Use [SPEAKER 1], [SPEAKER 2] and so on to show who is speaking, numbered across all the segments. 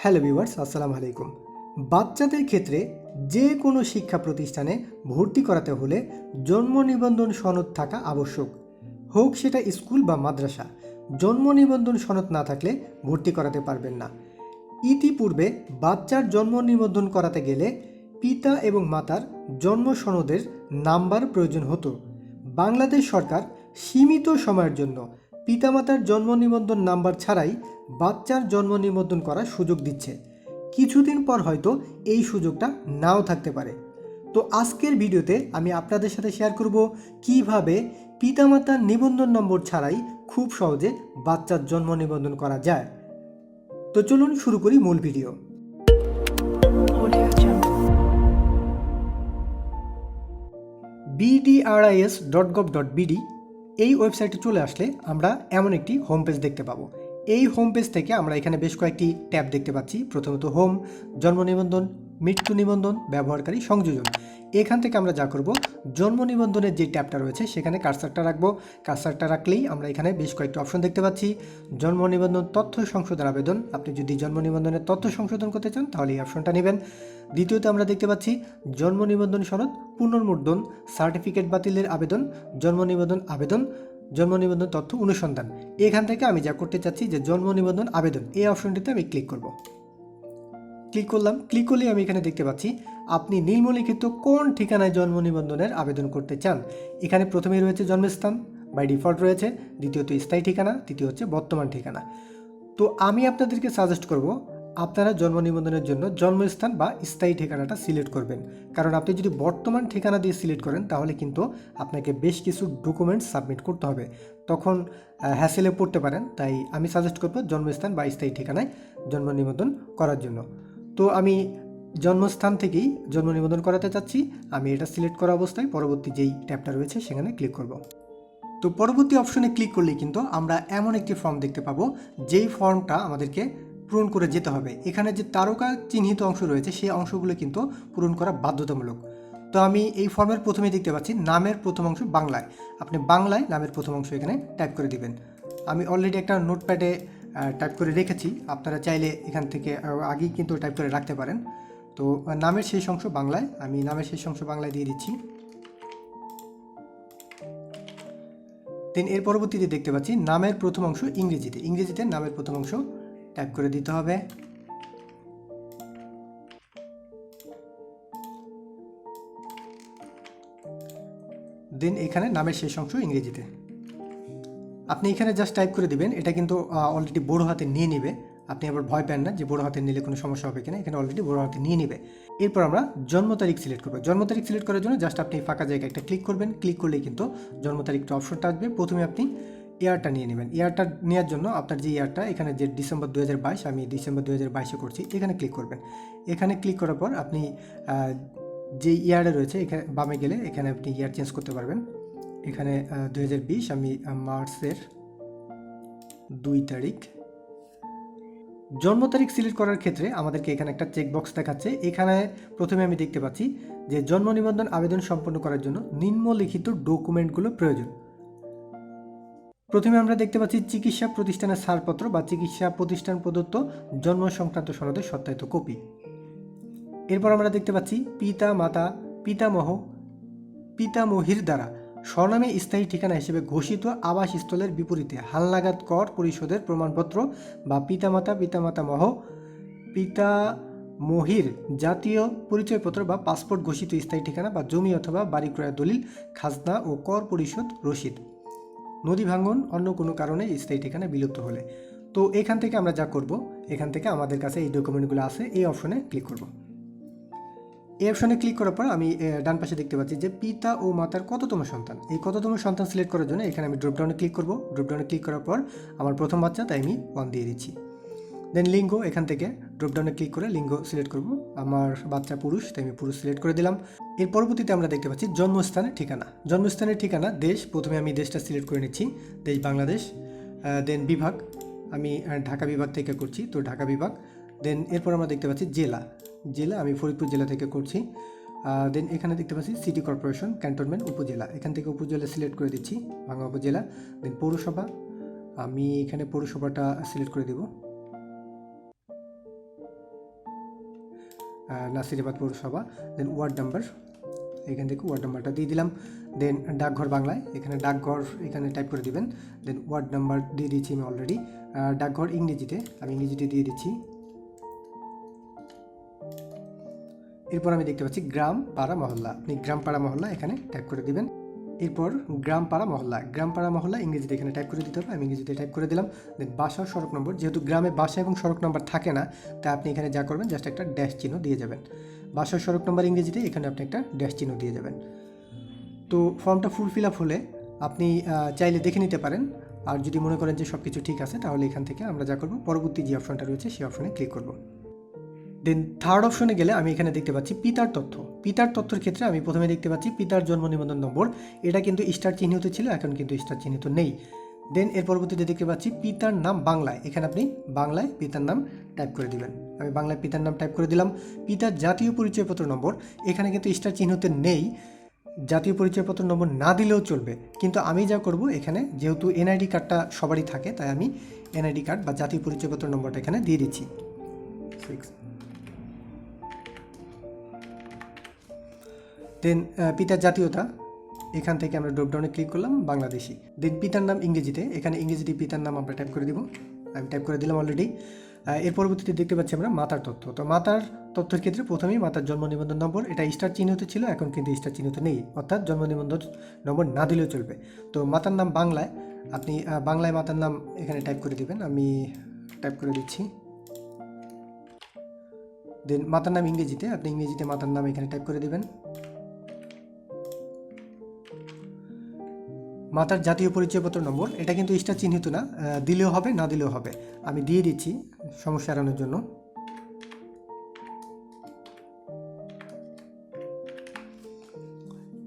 [SPEAKER 1] Hello viewers, আসসালামু আলাইকুম। বাচ্চাদের ক্ষেত্রে যে কোনো শিক্ষা প্রতিষ্ঠানে ভর্তি করাতে হলে জন্ম নিবন্ধন সনদ থাকা আবশ্যক। হোক সেটা স্কুল বা মাদ্রাসা, জন্ম নিবন্ধন সনদ না থাকলে ভর্তি করাতে পারবেন না। ইতিপূর্বে বাচ্চার জন্ম নিবন্ধন করাতে গেলে পিতা এবং মাতার জন্ম সনদের নাম্বার প্রয়োজন হতো। বাংলাদেশ সরকার সীমিত সময়ের জন্য পিতামাতার জন্ম নিবন্ধন নাম্বার ছাড়াই বাচ্চার জন্ম নিবন্ধন করার সুযোগ দিচ্ছে। কিছুদিন পর হয়তো এই সুযোগটা নাও থাকতে পারে। তো আজকের ভিডিওতে আমি আপনাদের সাথে শেয়ার করব কীভাবে পিতামাতার নিবন্ধন নম্বর ছাড়াই খুব সহজে বাচ্চার জন্ম নিবন্ধন করা যায়। তো চলুন শুরু করি মূল video. BDRIS dot gov dot BD এই ওয়েবসাইটে চলে আসলে আমরা এমন একটি হোম পেজ দেখতে পাবো। এই হোম পেজ থেকে আমরা এখানে বেশ কয়েকটি ট্যাব দেখতে পাচ্ছি। প্রথমত হোম জন্ম নিবন্ধন, মৃত্যু নিবন্ধন, ব্যবহারকারী সংযোজন। এখান থেকে আমরা যা করব, জন্ম নিবন্ধনের যে ট্যাবটা রয়েছে সেখানে কারসারটা রাখব। কারসারটা রাখলেই আমরা এখানে বেশ কয়েকটি অপশন দেখতে পাচ্ছি। জন্ম নিবন্ধন, তথ্য সংশোধন আবেদন। আপনি যদি জন্ম নিবন্ধনের তথ্য সংশোধন করতে চান, তাহলে এই অপশনটা নেবেন। দ্বিতীয়ত আমরা দেখতে পাচ্ছি, জন্ম নিবন্ধন সনদ, পুনর্মুদ্রণ, সার্টিফিকেট বাতিলের আবেদন, জন্ম নিবন্ধন আবেদন, জন্ম নিবন্ধন তথ্য অনুসন্ধান। এখান থেকে আমি যা করতে চাচ্ছি যে জন্ম নিবন্ধন আবেদন, এই অপশনটিতে আমি ক্লিক করব। ক্লিক করলাম। ক্লিক করলে আমি এখানে দেখতে পাচ্ছি আপনি নিম্নলিখিত কোন ঠিকানায় জন্ম নিবন্ধনের আবেদন করতে চান? এখানে প্রথমেই রয়েছে জন্মস্থান, বাই ডিফল্ট রয়েছে, দ্বিতীয়ত স্থায়ী ঠিকানা, তৃতীয় হচ্ছে বর্তমান ঠিকানা। তো আমি আপনাদেরকে সাজেস্ট করব, আপনারা জন্ম নিবন্ধনের জন্য জন্মস্থান বা স্থায়ী ঠিকানাটা সিলেক্ট করবেন। কারণ আপনি যদি বর্তমান ঠিকানা দিয়ে সিলেক্ট করেন, তাহলে কিন্তু আপনাকে বেশ কিছু ডকুমেন্টস সাবমিট করতে হবে। তখন হ্যাসেলে পড়তে পারেন, তাই আমি সাজেস্ট করব জন্মস্থান বা স্থায়ী ঠিকানায় জন্ম নিবন্ধন করার জন্য। তো আমি জন্মস্থান থেকেই জন্ম নিবন্ধন করাতে চাচ্ছি। আমি এটা সিলেক্ট করা অবস্থায় পরবর্তী যেই ট্যাবটা রয়েছে সেখানে ক্লিক করব। তো পরবর্তী অপশনে ক্লিক করলেই কিন্তু আমরা এমন একটি ফর্ম দেখতে পাবো, যেই ফর্মটা আমাদেরকে পূরণ করে যেতে হবে। এখানে যে তারকা চিহ্নিত অংশ রয়েছে, সেই অংশগুলো কিন্তু পূরণ করা বাধ্যতামূলক। তো আমি এই ফর্মের প্রথমে দেখতে পাচ্ছি নামের প্রথম অংশ বাংলায়। আপনি বাংলায় নামের প্রথম অংশ এখানে টাইপ করে দিবেন। আমি অলরেডি একটা নোটপ্যাডে টাইপ করে রেখেছি। আপনারা চাইলে এখান থেকে আগেই কিন্তু টাইপ করে রাখতে পারেন। তো নামের শেষ অংশ বাংলায়। আমি নামের শেষ অংশ বাংলায় দিয়ে দিচ্ছি। দেন এর পরবর্তীতে দেখতে পাচ্ছি, নামের প্রথম অংশ ইংরেজিতে। ইংরেজিতে নামের প্রথম অংশ টাইপ করে দিতে হবে। দেন এখানে নামের শেষ অংশ ইংরেজিতে। আপনি এখানে জাস্ট টাইপ করে দিবেন, এটা কিন্তু অলরেডি বড় হাতে নিয়ে নেবে। আপনি আবার ভয় পান না যে বড় হাতে নিলে কোনো সমস্যা হবে কিনা, এখানে অলরেডি বড় হাতে নিয়ে নেবে। এরপর আমরা জন্ম তারিখ সিলেক্ট করব। জন্ম তারিখ সিলেক্ট করার জন্য জাস্ট আপনি ফাঁকা জায়গায় একটা ক্লিক করবেন। ক্লিক করলেই কিন্তু জন্ম তারিখটা অপশনটা আসবে। প্রথমে আপনি ইয়ারটা নিয়ে নেবেন। ইয়ারটা নেওয়ার জন্য আপনার যে ইয়ারটা এখানে যে ডিসেম্বর দু হাজার বাইশ, আমি ডিসেম্বর দু হাজার বাইশে করছি, এখানে ক্লিক করবেন। এখানে ক্লিক করার পর আপনি যে ইয়ারে রয়েছে, এখানে বামে গেলে এখানে আপনি ইয়ার চেঞ্জ করতে পারবেন। এখানে দু হাজার বিশ, আমি মার্চের দুই তারিখ জন্ম তারিখ সিলেক্ট করার ক্ষেত্রে আমাদেরকে এখানে একটা চেকবক্স দেখাচ্ছে। এখানে প্রথমে আমি দেখতে পাচ্ছি যে জন্ম নিবন্ধন আবেদন সম্পন্ন করার জন্য নিম্নলিখিত ডকুমেন্টগুলো প্রয়োজন। প্রথমে আমরা দেখতে পাচ্ছি চিকিৎসা প্রতিষ্ঠানের ছাড়পত্র বা চিকিৎসা প্রতিষ্ঠান প্রদত্ত জন্ম সংক্রান্ত সনদের সত্যায়িত কপি। এরপর আমরা দেখতে পাচ্ছি পিতা, মাতা, পিতামহ, পিতামহীর দ্বারা স্বনামে স্থায়ী ঠিকানা হিসেবে ঘোষিত আবাসস্থলের বিপরীতে হালনাগাদ কর পরিশোধের প্রমাণপত্র বা পিতামাতা পিতামাতা মহ পিতা মহির জাতীয় পরিচয়পত্র বা পাসপোর্ট ঘোষিত স্থায়ী ঠিকানা বা জমি অথবা বাড়ি ক্রয়ের দলিল, খাজনা ও কর পরিশোধ রসিদ। নদী ভাঙ্গন অন্য কোনো কারণে স্থায়ী ঠিকানা বিলুপ্ত হলে। তো এখান থেকে আমরা যা করব, এখান থেকে আমাদের কাছে এই ডকুমেন্টগুলো আছে, এই অপশনে ক্লিক করব। এই অপশনে ক্লিক করার পর আমি ডান পাশে দেখতে পাচ্ছি যে পিতা ও মাতার কততম সন্তান। এই কততম সন্তান সিলেক্ট করার জন্য এখানে আমি ড্রপডাউনে ক্লিক করব। ড্রপডাউনে ক্লিক করার পর আমার প্রথম বাচ্চা, তাই আমি ওয়ান দিয়ে দিচ্ছি। দেন লিঙ্গ এখান থেকে ড্রপডাউনে ক্লিক করে লিঙ্গ সিলেক্ট করব। আমার বাচ্চা পুরুষ, তাই আমি পুরুষ সিলেক্ট করে দিলাম। এর পরবর্তীতে আমরা দেখতে পাচ্ছি জন্মস্থানের ঠিকানা। জন্মস্থানের ঠিকানা, দেশ, প্রথমে আমি দেশটা সিলেক্ট করে নিচ্ছি। দেশ বাংলাদেশ দেন বিভাগ। আমি ঢাকা বিভাগ থেকে করছি, তো ঢাকা বিভাগ। দেন এরপর আমরা দেখতে পাচ্ছি জেলা। জেলা, আমি ফরিদপুর জেলা থেকে করছি। দেন এখানে দেখতে পাচ্ছি সিটি কর্পোরেশন ক্যান্টনমেন্ট উপজেলা। এখান থেকে উপজেলা সিলেক্ট করে দিচ্ছি ভাঙা উপজেলা দেন পৌরসভা। আমি এখানে পৌরসভাটা সিলেক্ট করে দেব। নাসিরাবাদ পৌরসভা দেন ওয়ার্ড নাম্বার এখান থেকে ওয়ার্ড নাম্বারটা দিয়ে দিলাম। দেন ডাকঘর বাংলায়, এখানে ডাকঘর এখানে টাইপ করে দিবেন। দেন ওয়ার্ড নাম্বার দিয়ে দিচ্ছি আমি অলরেডি ডাকঘর ইংরেজিতে, আমি ইংরেজিতে দিয়ে দিচ্ছি। এরপর আমি দেখতে পাচ্ছি গ্রাম পাড়া মহল্লা। আপনি গ্রাম পাড়া মহল্লা এখানে টাইপ করে দিবেন। এরপর গ্রাম পাড়া মহল্লা। গ্রাম পাড়া মহল্লা ইংরেজিতে এখানে টাইপ করে দিতে হবে। আমি ইংরেজিতে টাইপ করে দিলাম। দেন বাসা ও সড়ক নম্বর। যেহেতু গ্রামে বাসা এবং সড়ক নম্বর থাকে না, তাই আপনি এখানে যা করবেন জাস্ট একটা ড্যাশ চিহ্ন দিয়ে যাবেন। বাসা সড়ক নম্বর ইংরেজিতে এখানে আপনি একটা ড্যাশ চিহ্ন দিয়ে যাবেন। তো ফর্মটা ফুল ফিল আপ হলে আপনি চাইলে দেখে নিতে পারেন। আর যদি মনে করেন যে সব কিছু ঠিক আছে, তাহলে এখান থেকে আমরা যা করব, পরবর্তী যে অপশনটা রয়েছে, সেই অপশনে ক্লিক করব। দেন থার্ড অপশনে গেলে আমি এখানে দেখতে পাচ্ছি পিতার তথ্য। পিতার তথ্যের ক্ষেত্রে আমি প্রথমে দেখতে পাচ্ছি পিতার জন্ম নিবন্ধন নম্বর। এটা কিন্তু স্টার চিহ্নিত ছিল, এখন কিন্তু স্টার চিহ্নিত নেই। দেন এর পরবর্তীতে দেখতে পাচ্ছি পিতার নাম বাংলায় এখানে আপনি বাংলায় পিতার নাম টাইপ করে দিবেন। আমি বাংলায় পিতার নাম টাইপ করে দিলাম। পিতার জাতীয় পরিচয়পত্র নম্বর। এখানে কিন্তু স্টার চিহ্নিত নেই। জাতীয় পরিচয়পত্র নম্বর না দিলেও চলবে। কিন্তু আমি যা করব এখানে, যেহেতু এনআইডি কার্ডটা সবারই থাকে, তাই আমি এনআইডি কার্ড বা জাতীয় পরিচয়পত্র নম্বরটা এখানে দিয়ে দিচ্ছি। সিক্স দেন পিতার জাতীয়তা। এখান থেকে আমরা ড্রপডাউনে ক্লিক করলাম, বাংলাদেশি। দেন পিতার নাম ইংরেজিতে। এখানে ইংরেজিতে পিতার নাম আমরা টাইপ করে দিব। আমি টাইপ করে দিলাম অলরেডি এর পরবর্তীতে দেখতে পাচ্ছি আমরা মাতার তথ্য তো মাতার তথ্যের ক্ষেত্রে প্রথমেই মাতার জন্ম নিবন্ধন নম্বর, এটা স্টার চিহ্নিত ছিল, এখন কিন্তু স্টার চিহ্নিত নেই। অর্থাৎ জন্ম নিবন্ধন নম্বর না দিলেও চলবে। তো মাতার নাম বাংলায়। আপনি বাংলায় মাতার নাম এখানে টাইপ করে দিবেন। আমি টাইপ করে দিচ্ছি। দেন মাতার নাম ইংরেজিতে। আপনি ইংরেজিতে মাতার নাম এখানে টাইপ করে দিবেন। মাতার জাতীয় পরিচয়পত্র নম্বর, এটা কিন্তু স্টার চিহ্নিত না দিলেও হবে, না দিলেও হবে। আমি দিয়ে দিচ্ছি সমস্যা এড়ানোর জন্য।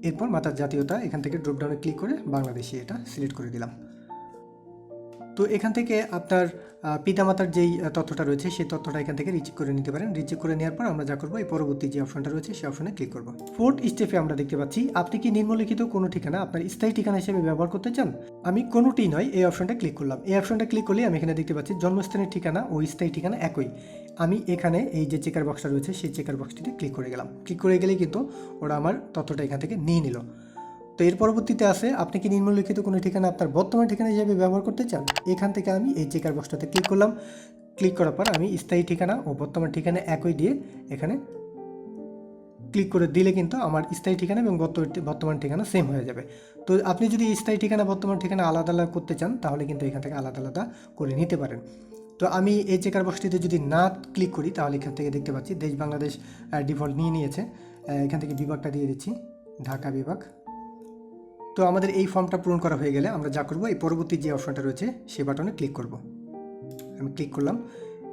[SPEAKER 1] এরপর মাতার জাতীয়তা, এখান থেকে ড্রপডাউনে ক্লিক করে বাংলাদেশি এটা সিলেক্ট করে দিলাম। তো এখান থেকে আপনার পিতামাতার যেই তথ্যটা রয়েছে, সেই তথ্যটা এখান থেকে রিচেক করে নিতে পারেন। রিচেক করে নেওয়ার পর আমরা যা করব, এই পরবর্তী যে অপশনটা রয়েছে, সেই অপশনে ক্লিক করব। ফোর্থ স্টেপে আমরা দেখতে পাচ্ছি, আপনি কি নিম্নলিখিত কোনো ঠিকানা আপনার স্থায়ী ঠিকানা হিসেবে ব্যবহার করতে চান? আমি কোনোটি নয়, এই অপশনটা ক্লিক করলাম। এই অপশনটা ক্লিক করলে আমি এখানে দেখতে পাচ্ছি, জন্মস্থানের ঠিকানা ও স্থায়ী ঠিকানা একই। আমি এখানে এই যে চেকার বক্সটা রয়েছে, সেই চেকার বক্সটিতে ক্লিক করে গেলাম। ক্লিক করে গেলেই কিন্তু ওরা আমার তথ্যটা এখান থেকে নিয়ে নিল। তো এর পরবর্তীতে আছে, আপনি কি নিম্নলিখিত কোনো ঠিকানা আপনার বর্তমান ঠিকানা হিসেবে ব্যবহার করতে চান? এখান থেকে আমি এই চেকার বক্সটাতে ক্লিক করলাম। ক্লিক করার পর আমি স্থায়ী ঠিকানা ও বর্তমান ঠিকানা একই দিয়ে এখানে ক্লিক করে দিলে কিন্তু আমার স্থায়ী ঠিকানা এবং বর্ত- বর্তমান ঠিকানা সেম হয়ে যাবে। তো আপনি যদি স্থায়ী ঠিকানা, বর্তমান ঠিকানা আলাদা আলাদা করতে চান, তাহলে কিন্তু এখান থেকে আলাদা আলাদা করে নিতে পারেন। তো আমি এই চেকার বক্সটিতে যদি না ক্লিক করি, তাহলে এখান থেকে দেখতে পাচ্ছি দেশ বাংলাদেশ ডিফল্ট নিয়ে নিয়েছে। এখান থেকে বিভাগটা দিয়ে দিচ্ছি। ঢাকা বিভাগ। তো আমাদের এই ফর্মটা পূরণ করা হয়ে গেলে আমরা যা করব, এই পরবর্তী যে অপশনটা রয়েছে, সে বাটনে ক্লিক করব। আমি ক্লিক করলাম।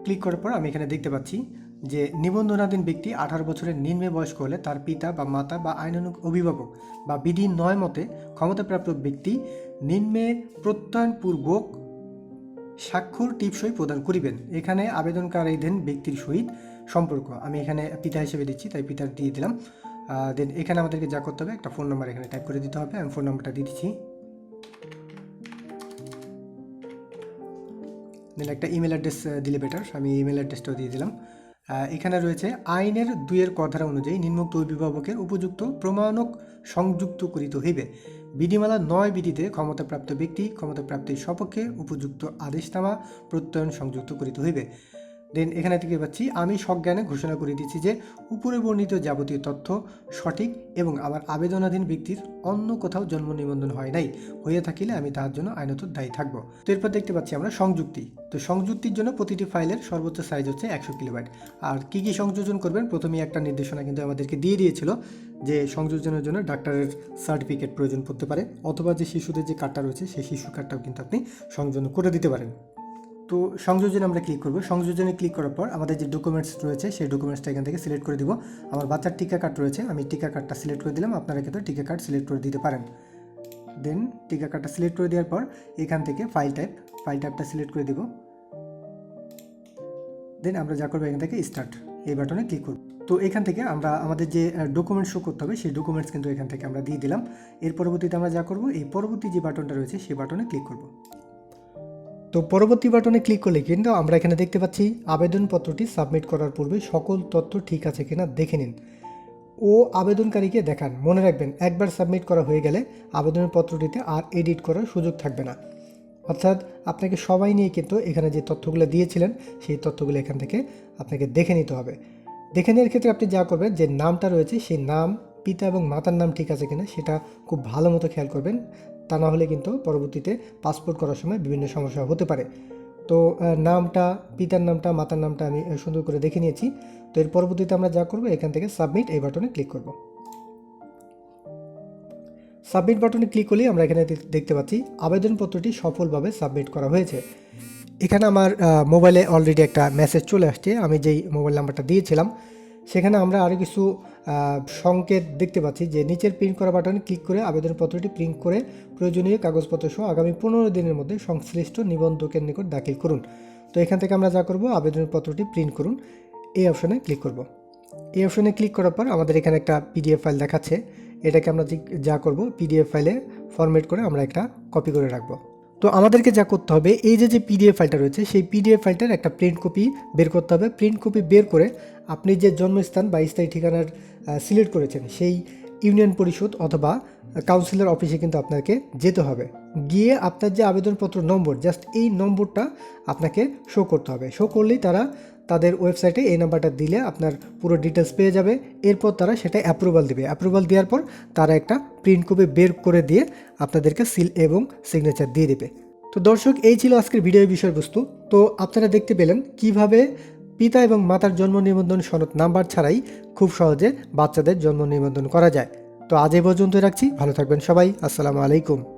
[SPEAKER 1] ক্লিক করার পর আমি এখানে দেখতে পাচ্ছি যে নিবন্ধনাধীন ব্যক্তি আঠারো বছরের নিম্নে বয়স্ক হলে তার পিতা বা মাতা বা আইনানুগ অভিভাবক বা বিধি নয় মতে ক্ষমতাপ্রাপ্ত ব্যক্তি নিম্নে প্রত্যয়নপূর্বক স্বাক্ষর টিপসই প্রদান করিবেন। এখানে আবেদনকারীদের ব্যক্তির সহিত সম্পর্ক। আমি এখানে পিতা হিসেবে দিচ্ছি, তাই পিতার দিয়ে দিলাম। দেন এখানে আমাদেরকে যা করতে হবে, একটা ফোন নাম্বার এখানে টাইপ করে দিতে হবে আমি ফোন নাম্বারটা দিচ্ছি। দেন একটা ইমেল অ্যাড্রেস দিলে বেটার আমি ইমেল অ্যাড্রেসটাও দিয়ে দিলাম। এখানে রয়েছে আইনের দুইয়ের কথারা অনুযায়ী নিম্নোক্ত অভিভাবকের উপযুক্ত প্রমাণক সংযুক্ত করিত হইবে। বিধিমালা নয় বিধিতে ক্ষমতাপ্রাপ্ত ব্যক্তি ক্ষমতাপ্রাপ্তির সপক্ষে উপযুক্ত আদেশনামা প্রত্যয়ন সংযুক্ত করিতে হইবে। দেন এখানে থেকে পাচ্ছি, আমি সজ্ঞানে ঘোষণা করে দিচ্ছি যে উপরে বর্ণিত যাবতীয় তথ্য সঠিক এবং আমার আবেদনাধীন ব্যক্তির অন্য কোথাও জন্ম নিবন্ধন হয় নাই। হয়ে থাকিলে আমি তার জন্য আইনত দায়ী থাকব। তো এরপর দেখতে পাচ্ছি আমরা সংযুক্তি। তো সংযুক্তির জন্য প্রতিটি ফাইলের সর্বোচ্চ সাইজ হচ্ছে একশো কিলোবাইট। আর কি কি সংযোজন করবেন? প্রথমেই একটা নির্দেশনা কিন্তু আমাদেরকে দিয়ে দিয়েছিল যে সংযোজনের জন্য ডাক্তারের সার্টিফিকেট প্রয়োজন পড়তে পারে, অথবা যে শিশুদের যে কার্ডটা রয়েছে, সেই শিশু কার্ডটাও কিন্তু আপনি সংযোজন করে দিতে পারেন। তো সংযোজনে আমরা ক্লিক করব। সংযোজনে ক্লিক করার পর আমাদের যে ডকুমেন্টস রয়েছে, সেই ডকুমেন্টসটা এখান থেকে সিলেক্ট করে দিব। আমার বাচ্চার টিকা কার্ড রয়েছে, আমি টিকা কার্ডটা সিলেক্ট করে দিলাম। আপনারা কিন্তু টিকা কার্ড সিলেক্ট করে দিতে পারেন। দেন টিকা কার্ডটা সিলেক্ট করে দেওয়ার পর এখান থেকে ফাইল টাইপ ফাইল টাইপটা সিলেক্ট করে দিব। দেন আমরা যা করব এখান থেকে স্টার্ট এই বাটনে ক্লিক করব। তো এখান থেকে আমরা আমাদের যে ডকুমেন্টস শো করতে হবে, সেই ডকুমেন্টস কিন্তু এখান থেকে আমরা দিয়ে দিলাম। এর পরবর্তীতে আমরা যা করব, এই পরবর্তী যে বাটনটা রয়েছে, সেই বাটনে ক্লিক করব। তো পরবর্তী বাটনে ক্লিক করলে কিন্তু আমরা এখানে দেখতে পাচ্ছি আবেদনপত্রটি সাবমিট করার পূর্বে সকল তথ্য ঠিক আছে কিনা দেখে নিন। ও আবেদনকারীকে দেখান। মনে রাখবেন, একবার সাবমিট করা হয়ে গেলে আবেদনের পত্রটিতে আর এডিট করার সুযোগ থাকবে না। অর্থাৎ আপনাকে সবাই নিয়ে কিন্তু এখানে যে তথ্যগুলো দিয়েছিলেন, সেই তথ্যগুলো এখান থেকে আপনাকে দেখে নিতে হবে। দেখে নেওয়ার ক্ষেত্রে আপনি যা করবেন, যে নামটা রয়েছে, সেই নাম, পিতা এবং মাতার নাম ঠিক আছে কিনা, সেটা খুব ভালো মতো খেয়াল করবেন। তা না হলে কিন্তু পরবর্তীতে পাসপোর্ট করার সময় বিভিন্ন সমস্যা হতে পারে। তো নামটা, পিতার নামটা, মাতার নামটা আমি সুন্দর করে দেখে নিয়েছি। তো এর পরবর্তীতে আমরা যা করব, এখান থেকে সাবমিট এই বাটনে ক্লিক করব। সাবমিট বাটনে ক্লিক করলেই আমরা এখানে দেখতে পাচ্ছি আবেদনপত্রটি সফলভাবে সাবমিট করা হয়েছে। এখানে আমার মোবাইলে অলরেডি একটা মেসেজ চলে আসছে। আমি যেই মোবাইল নাম্বারটা দিয়েছিলাম সেখানে আমরা আরও কিছু সংকেত দেখতে পাচ্ছি যে নিচের প্রিন্ট করা বাটনে ক্লিক করে আবেদনপত্রটি প্রিন্ট করে প্রয়োজনীয় কাগজপত্র সহ আগামী পনেরো দিনের মধ্যে সংশ্লিষ্ট নিবন্ধকের নিকট দাখিল করুন। তো এখান থেকে আমরা যা করব, আবেদনপত্রটি প্রিন্ট করুন। এই অপশনে ক্লিক করব। এই অপশনে ক্লিক করার পর আমাদের এখানে একটা পিডিএফ ফাইল দেখাচ্ছে। এটাকে আমরা যে- করব পিডিএফ ফাইলে ফরম্যাট করে আমরা একটা কপি করে রাখব। তো আমাদেরকে যা করতে হবে, এই যে যে পিডিএফ ফাইলটা রয়েছে, সেই পিডিএফ ফাইলটার একটা প্রিন্ট কপি বের করতে হবে। প্রিন্ট কপি বের করে আপনি যে জন্মস্থান বা স্থায়ী ঠিকানার সিলেক্ট করেছেন, সেই ইউনিয়ন পরিষদ অথবা কাউন্সিলর অফিসে কিন্তু আপনাকে যেতে হবে। গিয়ে আপনার যে আবেদনপত্র নম্বর জাস্ট এই নম্বরটা আপনাকে শো করতে হবে। শো করলেই তারা তাদের ওয়েবসাইটে এই নাম্বারটা দিলে আপনার পুরো ডিটেলস পেয়ে যাবে। এরপর তারা সেটা অ্যাপ্রুভাল দেবে। অ্যাপ্রুভাল দেওয়ার পর তারা একটা প্রিন্ট কপি বের করে দিয়ে আপনাদেরকে সিল এবং সিগনেচার দিয়ে দেবে। তো দর্শক, এই ছিল আজকের ভিডিওর বিষয়বস্তু। তো আপনারা দেখতে পেলেন কীভাবে পিতা এবং মাতার জন্ম নিবন্ধন সনদ নাম্বার ছাড়াই খুব সহজে বাচ্চাদের জন্ম নিবন্ধন করা যায়। তো আজ এই পর্যন্ত রাখছি। ভালো থাকবেন সবাই। আসসালামু আলাইকুম।